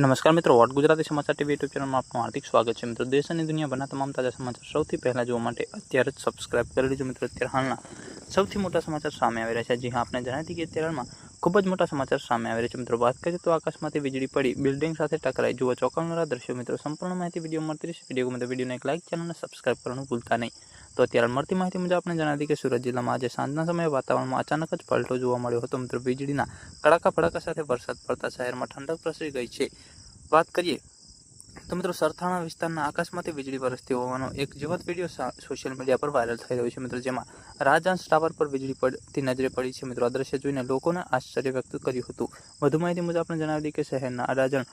નમસ્કાર મિત્રો, વોટ ગુજરાતી સમાચાર ટીવી યુટ્યુબ ચેનલમાં આપનું હાર્દિક સ્વાગત છે. મિત્રો દેશ અને દુનિયાભરના તમામ તાજા સમાચાર સૌથી પહેલાં જોવા માટે અત્યારે જ સબસ્ક્રાઇબ કરી લેજો મિત્રો. અત્યારે હાલના સૌથી મોટા સમાચાર સામે આવી રહ્યા છે. જી હા આપણે જણાવી દઈએ કે અત્યારે ખૂબ જ મોટા સમાચાર સામે આવી રહ્યા છે. મિત્રો, વાત કરીએ તો આકાશમાંથી વીજળી પડી, બિલ્ડિંગ સાથે ટકરાઈ. જુઓ ચોંકાવનારા દ્રશ્યો મિત્રો. સંપૂર્ણ માહિતી વીડિયો મળતી રહેશે. વીડિયો ગમે વિડીયોને એક લાઇક ચેનલને સબસ્ક્રાઇબ કરવાનું ભૂલતા નહીં. તો અત્યારે મળતી માહિતી મુજબ આપણે જણાવી કે સુરત જિલ્લામાં આજે સાંજના સમયે વાતાવરણમાં અચાનક જ પલટો જોવા મળ્યો હતો. મિત્રો, વીજળીના કડાકા ફડાકા સાથે વરસાદ પડતા શહેરમાં ઠંડક પ્રસરી ગઈ છે. વાત કરીએ તો મિત્રો, સરથાણા વિસ્તારના આકાશમાંથી વીજળી વરસતી હોવાનો એક જીવંત વીડિયો સોશિયલ મીડિયા પર વાયરલ થઈ રહ્યો છે. મિત્રો, જેમાં રાજહંસ ટાવર પર વીજળી પડતી નજરે પડી છે. મિત્રો, આ દ્રશ્ય જોઈને લોકોને આશ્ચર્ય વ્યક્ત કર્યું હતું. વધુ માહિતી મુજબ આપણે જણાવી દઈએ કે શહેરના અડાજણ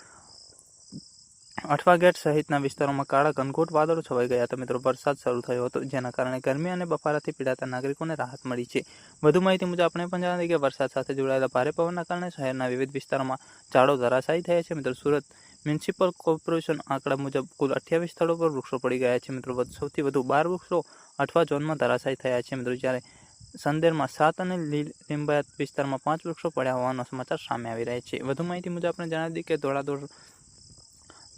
અઠવા ગેટ સહિતના વિસ્તારોમાં કાળા ઘનઘોટ વાદળો છવાઈ ગયા હતા. મિત્રો, વરસાદ શરૂ થયો હતો, જેના કારણે ગરમી અને બફારાથી પીડાતા નાગરિકોને રાહત મળી છે. વધુ માહિતી મુજબ આપણે પણ જણાવી કે વરસાદ સાથે જોડાયેલા ભારે પવનના કારણે શહેરના વિવિધ વિસ્તારોમાં ઝાડો ધરાશાયી થયા છે. મિત્રો, સુરત મ્યુનિસિપલ કોર્પોરેશન આંકડા મુજબ કુલ અઠ્યાવીસ સ્થળો પર વૃક્ષો પડી ગયા છે. મિત્રો સૌથી વધુ બાર વૃક્ષો અઠવા ઝોનમાં ધરાશાયી થયા છે. મિત્રો, જ્યારે સંદેરમાં સાત અને લિંબાયત વિસ્તારમાં પાંચ વૃક્ષો પડ્યા હોવાનો સમાચાર સામે આવી રહ્યા છે. વધુ માહિતી મુજબ આપણે જણાવી દઈએ કે દોડાદોડ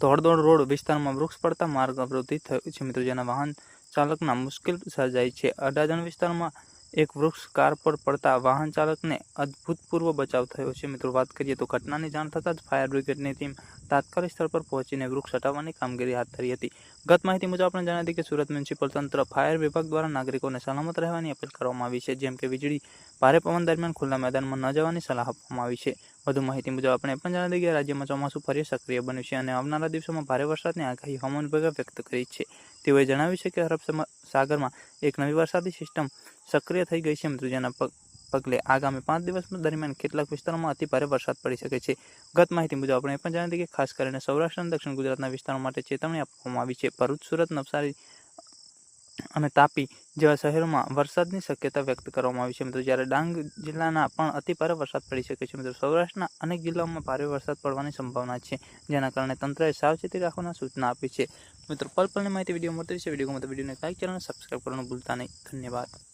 દોડદોડ રોડ વિસ્તારમાં વૃક્ષ પડતા માર્ગ અવરોધિત થયો છે. મિત્રો, જેના વાહન ચાલકના મુશ્કેલ સર્જાઈ છે. અડાજણ વિસ્તારમાં એક વૃક્ષ કાર પર પડતા વાહન ચાલકને અભૂતપૂર્વ બચાવ થયો છે. મિત્રો, વાત કરીએ તો ઘટનાની જાણ થતાં જ ફાયર બ્રિગેડની ટીમ તાત્કાલિક સ્થળ પર પહોંચીને વૃક્ષ હટાવવાની કામગીરી હાથ ધરી હતી. ગત માહિતી મુજબ આપણે જણાવી કે સુરત મ્યુનિસિપલ તંત્ર ફાયર વિભાગ દ્વારા નાગરિકોને સલામત રહેવાની અપીલ કરવામાં આવી છે, જેમ કે વીજળી ભારે પવન દરમિયાન ખુલ્લા મેદાનમાં ન જવાની સલાહ આપવામાં આવી છે. વધુ માહિતી મુજબ આપણે પણ જણાવી કે રાજ્યમાં ચોમાસું ફરી સક્રિય બન્યું છે અને આવનારા દિવસોમાં ભારે વરસાદની આગાહી હવામાન વિભાગે વ્યક્ત કરી છે. તેઓએ જણાવ્યું છે કે અરબ સાગરમાં એક નવી વરસાદી સિસ્ટમ સક્રિય થઈ ગઈ છે મિત્રો પગલે આગામી પાંચ દિવસ દરમિયાન કેટલાક વિસ્તારોમાં અતિ ભારે વરસાદ પડી શકે છે. ગત માહિતી મુજબ આપણે એ પણ જાણી કે ખાસ કરીને સૌરાષ્ટ્ર અને દક્ષિણ ગુજરાતના વિસ્તારો માટે ચેતવણી આપવામાં આવી છે. ભરૂચ, સુરત, નવસારી અને તાપી જેવા શહેરોમાં વરસાદની શક્યતા વ્યક્ત કરવામાં આવી છે. મિત્રો, જ્યારે ડાંગ જિલ્લાના પણ અતિ ભારે વરસાદ પડી શકે છે. મિત્રો, સૌરાષ્ટ્રના અનેક જિલ્લાઓમાં ભારે વરસાદ પડવાની સંભાવના છે, જેના કારણે તંત્રએ સાવચેતી રાખવાની સૂચના આપી છે. મિત્રો, પલ પલની માહિતી વીડિયો મળતી છે વીડિયો ગમે તો વિડીયોને લાઈક, ચેનલને સબસ્ક્રાઈબ કરવાનું ભૂલતા નહીં. ધન્યવાદ.